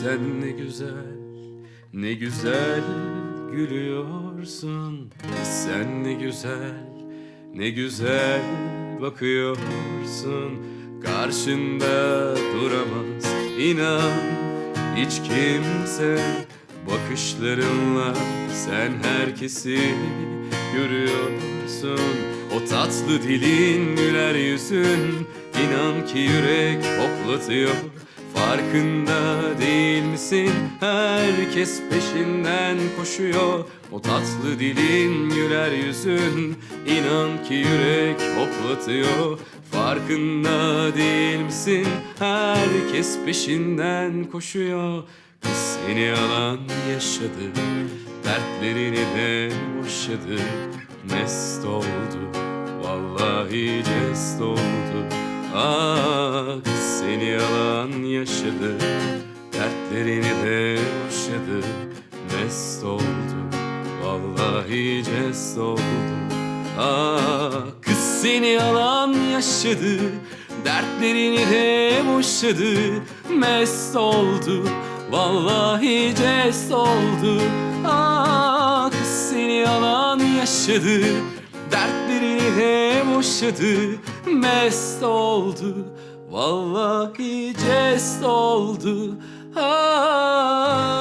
sen ne güzel Ne güzel gülüyorsun. Sen ne güzel Ne güzel bakıyorsun. Karşında duramaz inan Hiç kimse. Bakışlarınla sen herkesi görüyorsun. O tatlı dilin güler yüzün. İnan ki yürek hoplatıyor Farkında değil misin? Herkes peşinden koşuyor. O tatlı dilin güler yüzün. İnan ki yürek hoplatıyor. Farkında değil misin? Herkes peşinden koşuyor. Kız seni alan yaşadı. Dertlerini de boşadı. Mest oldu. Vallahi jest oldu. Ah seni alan yaşadı Dertlerini de boşadı Mest oldu Vallahi jest oldu. Ah kız seni alan yaşadı Dertlerini de boşadı Mest oldu Vallahi jest oldu. Ah kız seni alan yaşadı Dertlerini de boşadı Mest oldu Vallahi jest oldu Ah